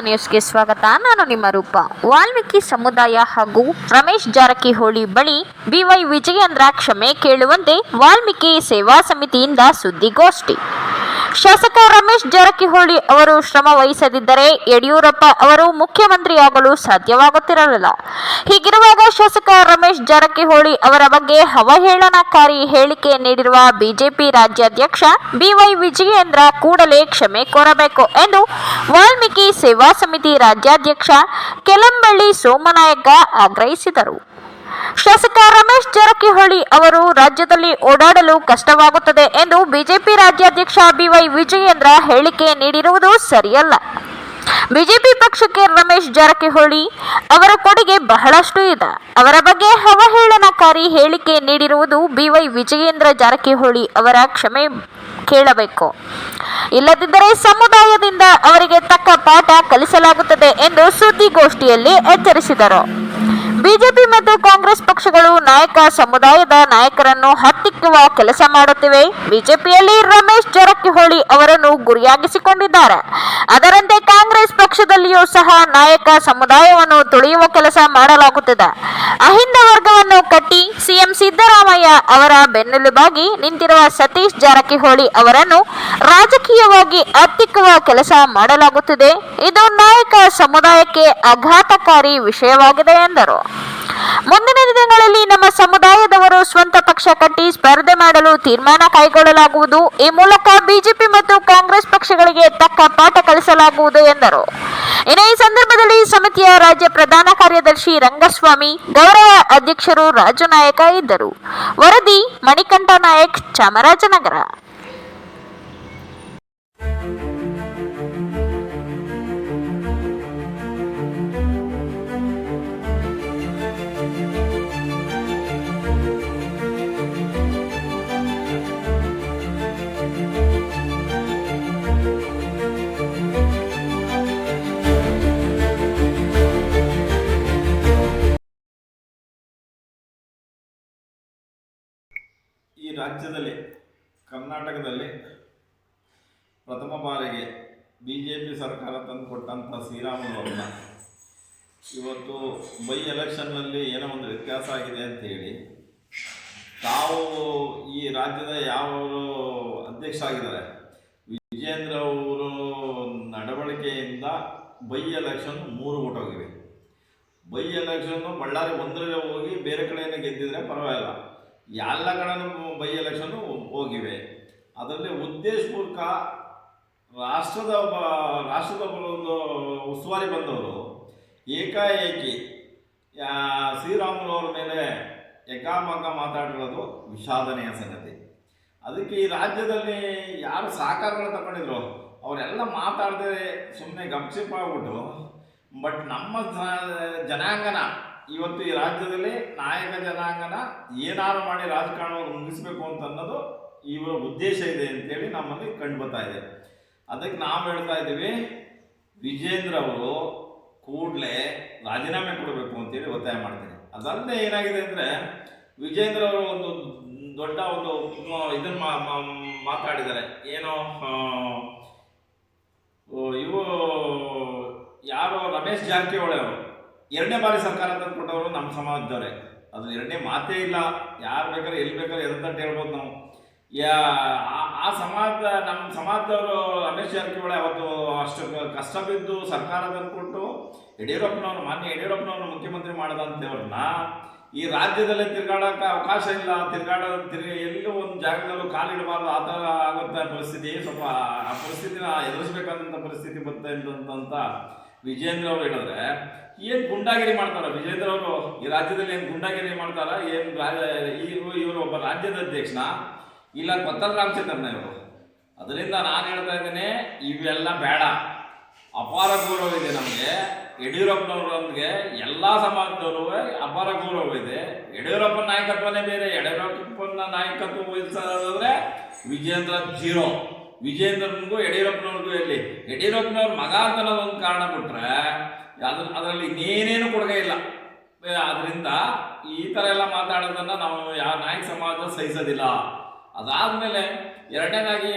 ನ್ಯೂಸ್ಗೆ ಸ್ವಾಗತ. ನಾನು ನಿಮ್ಮ ರೂಪ. ವಾಲ್ಮೀಕಿ ಸಮುದಾಯ ಹಾಗೂ ರಮೇಶ್ ಜಾರಕಿಹೊಳಿ ಬಳಿ ಬಿವೈ ವಿಜಯೇಂದ್ರ ಕ್ಷಮೆ ಕೇಳುವಂತೆ ವಾಲ್ಮೀಕಿ ಸೇವಾ ಸಮಿತಿಯಿಂದ ಸುದ್ದಿಗೋಷ್ಠಿ. ಶಾಸಕ ರಮೇಶ್ ಜಾರಕಿಹೊಳಿ ಅವರು ಶ್ರಮ ವಹಿಸದಿದ್ದರೆ ಯಡಿಯೂರಪ್ಪ ಅವರು ಮುಖ್ಯಮಂತ್ರಿಯಾಗಲು ಸಾಧ್ಯವಾಗುತ್ತಿರಲಿಲ್ಲ. ಹೀಗಿರುವಾಗ ಶಾಸಕ ರಮೇಶ್ ಜಾರಕಿಹೊಳಿ ಅವರ ಬಗ್ಗೆ ಅವಹೇಳನಕಾರಿ ಹೇಳಿಕೆ ನೀಡಿರುವ ಬಿಜೆಪಿ ರಾಜ್ಯಾಧ್ಯಕ್ಷ ಬಿವೈ ವಿಜಯೇಂದ್ರ ಕೂಡಲೇ ಕ್ಷಮೆ ಕೋರಬೇಕು ಎಂದು ವಾಲ್ಮೀಕಿ ಸೇವಾ ಸಮಿತಿ ರಾಜ್ಯಾಧ್ಯಕ್ಷ ಕೆಲಂಬಳ್ಳಿ ಸೋಮನಾಯಕ ಆಗ್ರಹಿಸಿದರು. ಶಾಸಕ ರಮೇಶ್ ಜಾರಕಿಹೊಳಿ ಅವರು ರಾಜ್ಯದಲ್ಲಿ ಓಡಾಡಲು ಕಷ್ಟವಾಗುತ್ತದೆ ಎಂದು ಬಿಜೆಪಿ ರಾಜ್ಯಾಧ್ಯಕ್ಷ ಬಿವೈ ವಿಜಯೇಂದ್ರ ಹೇಳಿಕೆ ನೀಡಿರುವುದು ಸರಿಯಲ್ಲ. ಬಿಜೆಪಿ ಪಕ್ಷಕ್ಕೆ ರಮೇಶ್ ಜಾರಕಿಹೊಳಿ ಅವರ ಕೊಡುಗೆ ಬಹಳಷ್ಟು ಇದೆ. ಅವರ ಬಗ್ಗೆ ಅವಹೇಳನಕಾರಿ ಹೇಳಿಕೆ ನೀಡಿರುವುದು ಬಿವೈ ವಿಜಯೇಂದ್ರ ಜಾರಕಿಹೊಳಿ ಅವರ ಕ್ಷಮೆ ಕೇಳಬೇಕು. ಇಲ್ಲದಿದ್ದರೆ ಸಮುದಾಯದಿಂದ ಅವರಿಗೆ ತಕ್ಕ ಪಾಠ ಕಲಿಸಲಾಗುತ್ತದೆ ಎಂದು ಸುದ್ದಿಗೋಷ್ಠಿಯಲ್ಲಿ ಎಚ್ಚರಿಸಿದರು. ಬಿಜೆಪಿ ಮತ್ತು ಕಾಂಗ್ರೆಸ್ ಪಕ್ಷಗಳು ನಾಯಕ ಸಮುದಾಯದ ನಾಯಕರನ್ನು ಹತ್ತಿಕ್ಕುವ ಕೆಲಸ ಮಾಡುತ್ತಿವೆ. ಬಿಜೆಪಿಯಲ್ಲಿ ರಮೇಶ್ ಜಾರಕಿಹೊಳಿ ಅವರನ್ನು ಗುರಿಯಾಗಿಸಿಕೊಂಡಿದ್ದಾರೆ. ಅದರಂತೆ ಕಾಂಗ್ರೆಸ್ ಪಕ್ಷದಲ್ಲಿಯೂ ಸಹ ನಾಯಕ ಸಮುದಾಯವನ್ನು ತುಳಿಯುವ ಕೆಲಸ ಮಾಡಲಾಗುತ್ತಿದೆ. ಅಹಿಂದ ವರ್ಗವನ್ನು ಕಟ್ಟಿ ಸಿಎಂ ಸಿದ್ದರಾಮಯ್ಯ ಅವರ ಬೆನ್ನೆಲುಬಾಗಿ ನಿಂತಿರುವ ಸತೀಶ್ ಜಾರಕಿಹೊಳಿ ಅವರನ್ನು ರಾಜಕೀಯವಾಗಿ ಹತ್ತಿಕ್ಕುವ ಕೆಲಸ ಮಾಡಲಾಗುತ್ತಿದೆ. ಇದು ನಾಯಕ ಸಮುದಾಯಕ್ಕೆ ಆಘಾತಕಾರಿ ವಿಷಯವಾಗಿದೆ ಎಂದರು. ಮುಂದಿನ ದಿನಗಳಲ್ಲಿ ನಮ್ಮ ಸಮುದಾಯದವರು ಸ್ವಂತ ಪಕ್ಷ ಕಟ್ಟಿ ಸ್ಪರ್ಧೆ ಮಾಡಲು ತೀರ್ಮಾನ ಕೈಗೊಳ್ಳಲಾಗುವುದು. ಈ ಮೂಲಕ ಬಿಜೆಪಿ ಮತ್ತು ಕಾಂಗ್ರೆಸ್ ಪಕ್ಷಗಳಿಗೆ ತಕ್ಕ ಪಾಠ ಕಲಿಸಲಾಗುವುದು ಎಂದರು. ಇನ್ನು ಈ ಸಂದರ್ಭದಲ್ಲಿ ಸಮಿತಿಯ ರಾಜ್ಯ ಪ್ರಧಾನ ಕಾರ್ಯದರ್ಶಿ ರಂಗಸ್ವಾಮಿ, ಗೌರವ ಅಧ್ಯಕ್ಷರು ರಾಜು ನಾಯಕ ಇದ್ದರು. ವರದಿ ಮಣಿಕಂಠ ನಾಯಕ್ ಚಾಮರಾಜನಗರ. ರಾಜ್ಯದಲ್ಲಿ, ಕರ್ನಾಟಕದಲ್ಲಿ ಪ್ರಥಮ ಬಾರಿಗೆ ಬಿ ಜೆ ಪಿ ಸರ್ಕಾರ ತಂದು ಕೊಟ್ಟಂಥ ಶ್ರೀರಾಮುಲವ್ರನ್ನ ಇವತ್ತು ಬೈ ಎಲೆಕ್ಷನ್ನಲ್ಲಿ ಏನೋ ಒಂದು ವ್ಯತ್ಯಾಸ ಆಗಿದೆ ಅಂತ ಹೇಳಿ, ತಾವು ಈ ರಾಜ್ಯದ ಯಾವ ಅಧ್ಯಕ್ಷ ಆಗಿದ್ದಾರೆ? ವಿಜೇಂದ್ರ ಅವರು ನಡವಳಿಕೆಯಿಂದ ಬೈ ಎಲೆಕ್ಷನ್ ಮೂರು ಹೋಗಿವೆ ಬೈ ಎಲೆಕ್ಷನ್ನು ಬಳ್ಳಾರಿ ಒಂದರಲ್ಲೇ ಹೋಗಿ ಬೇರೆ ಕಡೆಯಿಂದ ಗೆದ್ದಿದ್ರೆ ಪರವಾಗಿಲ್ಲ. ಎಲ್ಲ ಕಡೆನೂ ಬೈ ಎಲೆಕ್ಷನ್ನು ಹೋಗಿವೆ. ಅದರಲ್ಲಿ ಉದ್ದೇಶಪೂರ್ವಕ ರಾಷ್ಟ್ರದ ರಾಷ್ಟ್ರದ ಒಂದು ಉಸ್ತುವಾರಿ ಬಂದವರು ಏಕಾಏಕಿ ಶ್ರೀರಾಮುಲವ್ರ ಮೇಲೆ ಎಕಾಮಕ ಮಾತಾಡಿರೋದು ವಿಷಾದನೀಯ ಸಂಗತಿ. ಅದಕ್ಕೆ ಈ ರಾಜ್ಯದಲ್ಲಿ ಯಾರು ಸಹಕಾರಗಳು ತಗೊಂಡಿದ್ರು, ಅವರೆಲ್ಲ ಮಾತಾಡದೆ ಸುಮ್ಮನೆ ಗಪ್ಸಿಪ್ ಆಗ್ಬಿಟ್ಟು, ಬಟ್ ನಮ್ಮ ಜನಾಂಗನ ಇವತ್ತು ಈ ರಾಜ್ಯದಲ್ಲಿ ನಾಯಕ ಜನಾಂಗನ ಏನಾರು ಮಾಡಿ ರಾಜಕಾರಣವನ್ನು ಮುಗಿಸ್ಬೇಕು ಅಂತ ಅನ್ನೋದು ಇವರ ಉದ್ದೇಶ ಇದೆ ಅಂತೇಳಿ ನಮ್ಮಲ್ಲಿ ಕಂಡು ಬರ್ತಾ ಇದೆ. ಅದಕ್ಕೆ ನಾವು ಹೇಳ್ತಾ ಇದ್ದೀವಿ, ವಿಜೇಂದ್ರ ಅವರು ಕೂಡಲೇ ರಾಜೀನಾಮೆ ಕೊಡಬೇಕು ಅಂತೇಳಿ ಒತ್ತಾಯ ಮಾಡ್ತೀನಿ ಅದಲ್ಲದೆ ಏನಾಗಿದೆ ಅಂದರೆ, ವಿಜೇಂದ್ರ ಅವರು ಒಂದು ದೊಡ್ಡ ಒಂದು ಇದನ್ನು ಮಾತಾಡಿದ್ದಾರೆ. ಏನೋ ಇವು ಯಾರು ರಮೇಶ್ ಜಾರಕಿಹೊಳಿ ಅವರು. ಎರಡನೇ ಬಾರಿ ಸರ್ಕಾರ ತಂದುಕೊಟ್ಟವರು ನಮ್ಮ ಸಮಾಜದವರೇ. ಅದು ಎರಡನೇ ಮಾತೇ ಇಲ್ಲ. ಯಾರು ಬೇಕಾದ್ರೆ ಎಲ್ಲಿ ಬೇಕಾದ್ರೆ ಎದಂತ ಹೇಳ್ಬೋದು ನಾವು. ಯಾ, ಆ- ಸಮಾಜ, ನಮ್ಮ ಸಮಾಜದವರು ರಮೇಶ್ ಜಾರಕಿಹೊಳಿ ಅವತ್ತು ಅಷ್ಟು ಕಷ್ಟ ಬಿದ್ದು ಸರ್ಕಾರ ತಂದುಕೊಟ್ಟು ಯಡಿಯೂರಪ್ಪನವರು, ಮಾನ್ಯ ಯಡಿಯೂರಪ್ಪನವ್ರನ್ನ ಮುಖ್ಯಮಂತ್ರಿ ಮಾಡದಂಥವ್ರನ್ನ ಈ ರಾಜ್ಯದಲ್ಲೇ ತಿರ್ಗಾಡೋಕೆ ಅವಕಾಶ ಇಲ್ಲ. ತಿರ್ಗಾಡೋ, ತಿರ್ಗಿ ಎಲ್ಲೂ ಒಂದು ಜಾಗದಲ್ಲೂ ಕಾಲಿಡಬಾರ್ದು ಆ ಥರ ಆಗುವಂಥ ಪರಿಸ್ಥಿತಿ ಸ್ವಲ್ಪ ಆ ಪರಿಸ್ಥಿತಿನ ಎದುರಿಸ್ಬೇಕಾದಂಥ ಪರಿಸ್ಥಿತಿ ಬರ್ತಾ ಅಂತ ವಿಜೇಂದ್ರ ಅವರು ಹೇಳಿದ್ರೆ ಏನು ಗುಂಡಾಗಿರಿ ಮಾಡ್ತಾರ? ವಿಜೇಂದ್ರ ಅವರು ಈ ರಾಜ್ಯದಲ್ಲಿ ಏನು ಗುಂಡಾಗಿರಿ ಮಾಡ್ತಾರ? ಏನು ಇವರು ಇವರು ಒಬ್ಬ ರಾಜ್ಯದ ಅಧ್ಯಕ್ಷನ? ಇಲ್ಲ ಕೊತ್ತಲ ರಾಮಚಂದ್ರನ ಇವರು. ಅದರಿಂದ ನಾನು ಹೇಳ್ತಾ ಇದ್ದೇನೆ, ಇವೆಲ್ಲ ಬೇಡ. ಅಪಾರ ಗೌರವ ಇದೆ ನಮಗೆ. ಯಡಿಯೂರಪ್ಪನವ್ರಿಗೆ ಎಲ್ಲ ಸಮಾಜದವರು ಅಪಾರ ಗೌರವ ಇದೆ. ಯಡಿಯೂರಪ್ಪನ ನಾಯಕತ್ವನೇ ಬೇರೆ, ಯಡಿಯೂರಪ್ಪನ ನಾಯಕತ್ವ ವಹಿಸೋದಾದ್ರೆ ವಿಜೇಂದ್ರ ಜೀರೋ. ವಿಜೇಂದ್ರನಿಗೂ ಯಡಿಯೂರಪ್ಪನವ್ರಿಗೂ ಎಲ್ಲಿ? ಯಡಿಯೂರಪ್ಪನವ್ರ ಮಗ ಅಂತ ಒಂದು ಕಾರಣ ಕೊಟ್ರೆ ಅದ್ರ ಅದರಲ್ಲಿ ಇನ್ನೇನೇನು ಕೊಡುಗೆ ಇಲ್ಲ. ಅದರಿಂದ ಈ ಥರ ಎಲ್ಲ ಮಾತಾಡೋದನ್ನು ನಾವು ಯಾವ ನಾಯಕ ಸಮಾಜ ಸಹಿಸೋದಿಲ್ಲ. ಅದಾದಮೇಲೆ ಎರಡನೇದಾಗಿ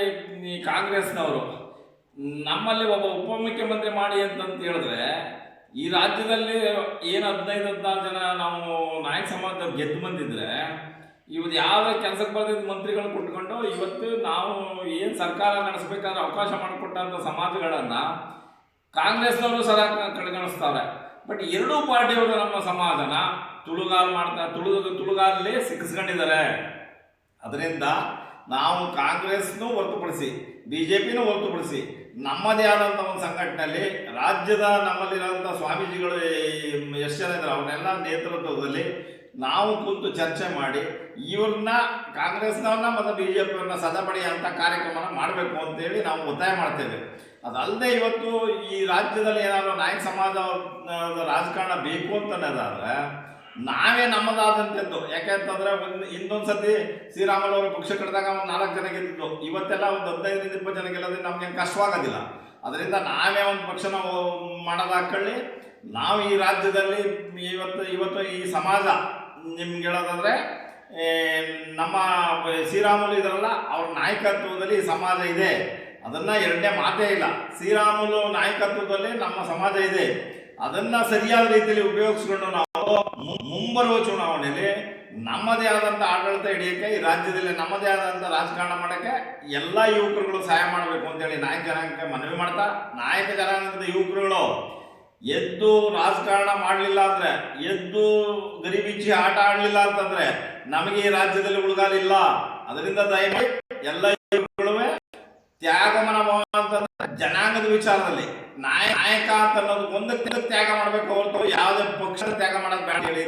ಕಾಂಗ್ರೆಸ್ನವರು, ನಮ್ಮಲ್ಲಿ ಒಬ್ಬ ಉಪಮುಖ್ಯಮಂತ್ರಿ ಮಾಡಿ ಅಂತಂತ ಹೇಳಿದ್ರೆ, ಈ ರಾಜ್ಯದಲ್ಲಿ ಏನು ಹದಿನೈದು ಹದಿನಾರು ಜನ ನಾವು ನಾಯಕ ಸಮಾಜದವ್ರು ಗೆದ್ದು ಬಂದಿದ್ರೆ ಇವತ್ತು ಯಾವ ಕೆಲಸಕ್ಕೆ ಬರ್ದಿದ್ದ ಮಂತ್ರಿಗಳು ಕೊಟ್ಕೊಂಡು ಇವತ್ತು ನಾವು ಏನು ಸರ್ಕಾರ ನಡೆಸಬೇಕಾದ್ರೆ ಅವಕಾಶ ಮಾಡಿಕೊಟ್ಟಂಥ ಸಮಾಜಗಳನ್ನು ಕಾಂಗ್ರೆಸ್ನವರು ಸದಾ ಕಡೆಗಣಿಸ್ತಾರೆ ಬಟ್ ಎರಡೂ ಪಾರ್ಟಿಯವರು ನಮ್ಮ ಸಮಾಧಾನ ತುಳುಗಾಲ್ ಮಾಡ್ತಾ ತುಳು ತುಳುಗಾಲಲ್ಲಿ ಸಿಕ್ಕಿಸ್ಕೊಂಡಿದ್ದಾರೆ. ಅದರಿಂದ ನಾವು ಕಾಂಗ್ರೆಸ್ನೂ ಹೊರತುಪಡಿಸಿ ಬಿ ಜೆ ಪಿನೂ ಹೊರತುಪಡಿಸಿ, ನಮ್ಮದೇ ಆದಂಥ ಒಂದು ಸಂಘಟನೆಯಲ್ಲಿ ರಾಜ್ಯದ ನಮ್ಮಲ್ಲಿರೋಂಥ ಸ್ವಾಮೀಜಿಗಳು ಎಷ್ಟು ಜನ ಇದ್ದಾರೆ ಅವನ್ನೆಲ್ಲ ನೇತೃತ್ವದಲ್ಲಿ ನಾವು ಕುಂತು ಚರ್ಚೆ ಮಾಡಿ, ಇವ್ರನ್ನ ಕಾಂಗ್ರೆಸ್ನವ್ರನ್ನ ಮತ್ತು ಬಿ ಜೆ ಪಿಯವ್ರನ್ನ ಸದಪಡಿಯಂಥ ಕಾರ್ಯಕ್ರಮನ ಮಾಡಬೇಕು ಅಂತೇಳಿ ನಾವು ಒತ್ತಾಯ ಮಾಡ್ತೇವೆ ಅದಲ್ಲದೆ ಇವತ್ತು ಈ ರಾಜ್ಯದಲ್ಲಿ ಏನಾದರೂ ನಾಯಕ ಸಮಾಜ ರಾಜಕಾರಣ ಬೇಕು ಅಂತನ್ನೋದಾದ್ರೆ ನಾವೇ ನಮ್ಮದಾದಂಥದ್ದು. ಯಾಕೆಂತಂದ್ರೆ ಒಂದು ಇನ್ನೊಂದು ಸತಿ ಶ್ರೀರಾಮುಲು ಅವರು ಪಕ್ಷ ಕಟ್ಟಿದಾಗ ಒಂದು ನಾಲ್ಕು ಜನ ಗೆದ್ದಿದ್ದು. ಇವತ್ತೆಲ್ಲ ಒಂದು ಹದಿನೈದರಿಂದ ಇಪ್ಪತ್ತು ಜನ ಗೆಲ್ಲದ್ರೆ ನಮ್ಗೆ ಕಷ್ಟವಾಗೋದಿಲ್ಲ. ಅದರಿಂದ ನಾವೇ ಒಂದು ಪಕ್ಷನ ಮಾಡೋದಾಕೊಳ್ಳಿ ನಾವು ಈ ರಾಜ್ಯದಲ್ಲಿ ಇವತ್ತು ಇವತ್ತು ಈ ಸಮಾಜ ನಿಮ್ಗೆ ಹೇಳೋದಾದ್ರೆ ನಮ್ಮ ಶ್ರೀರಾಮುಲು ಇದರಲ್ಲ, ಅವ್ರ ನಾಯಕತ್ವದಲ್ಲಿ ಸಮಾಜ ಇದೆ. ಅದನ್ನ ಎರಡನೇ ಮಾತೇ ಇಲ್ಲ. ಶ್ರೀರಾಮುಲು ನಾಯಕತ್ವದಲ್ಲಿ ನಮ್ಮ ಸಮಾಜ ಇದೆ. ಅದನ್ನ ಸರಿಯಾದ ರೀತಿಯಲ್ಲಿ ಉಪಯೋಗಿಸ್ಕೊಂಡು ನಾವು ಮುಂಬರುವ ಚುನಾವಣೆಯಲ್ಲಿ ನಮ್ಮದೇ ಆದಂಥ ಆಡಳಿತ ಹಿಡಿಯೋಕ್ಕೆ, ಈ ರಾಜ್ಯದಲ್ಲಿ ನಮ್ಮದೇ ಆದಂಥ ರಾಜಕಾರಣ ಮಾಡೋಕ್ಕೆ ಎಲ್ಲ ಯುವಕರುಗಳು ಸಹಾಯ ಮಾಡಬೇಕು ಅಂತೇಳಿ ನಾಯಕ ಜನಾಂಗಕ್ಕೆ ಮನವಿ ಮಾಡ್ತಾ, ನಾಯಕ ಜನಾಂಗದ ಯುವಕರುಗಳು ಎದ್ದು ರಾಜಕಾರಣ ಮಾಡಲಿಲ್ಲ ಅಂದ್ರೆ, ಎದ್ದು ಗರಿಬಿಚ್ಚಿ ಆಟ ಆಡಲಿಲ್ಲ ಅಂತಂದ್ರೆ ನಮಗೆ ಈ ರಾಜ್ಯದಲ್ಲಿ ಉಳಿಗಾಲಿಲ್ಲ ಅದರಿಂದ ದಯಮಾಡಿ ಎಲ್ಲ ತ್ಯಾಗ ಅಂತ ಜನಾಂಗದ ವಿಚಾರದಲ್ಲಿ ನಾಯ ನಾಯಕ ಅಂತ ಅನ್ನೋದು ಒಂದಕ್ಕೆ ತ್ಯಾಗ ಮಾಡಬೇಕು ಹೊರತು ಯಾವುದೇ ಪಕ್ಷ ತ್ಯಾಗ ಮಾಡೋದು ಬೇಡ ಹೇಳಿ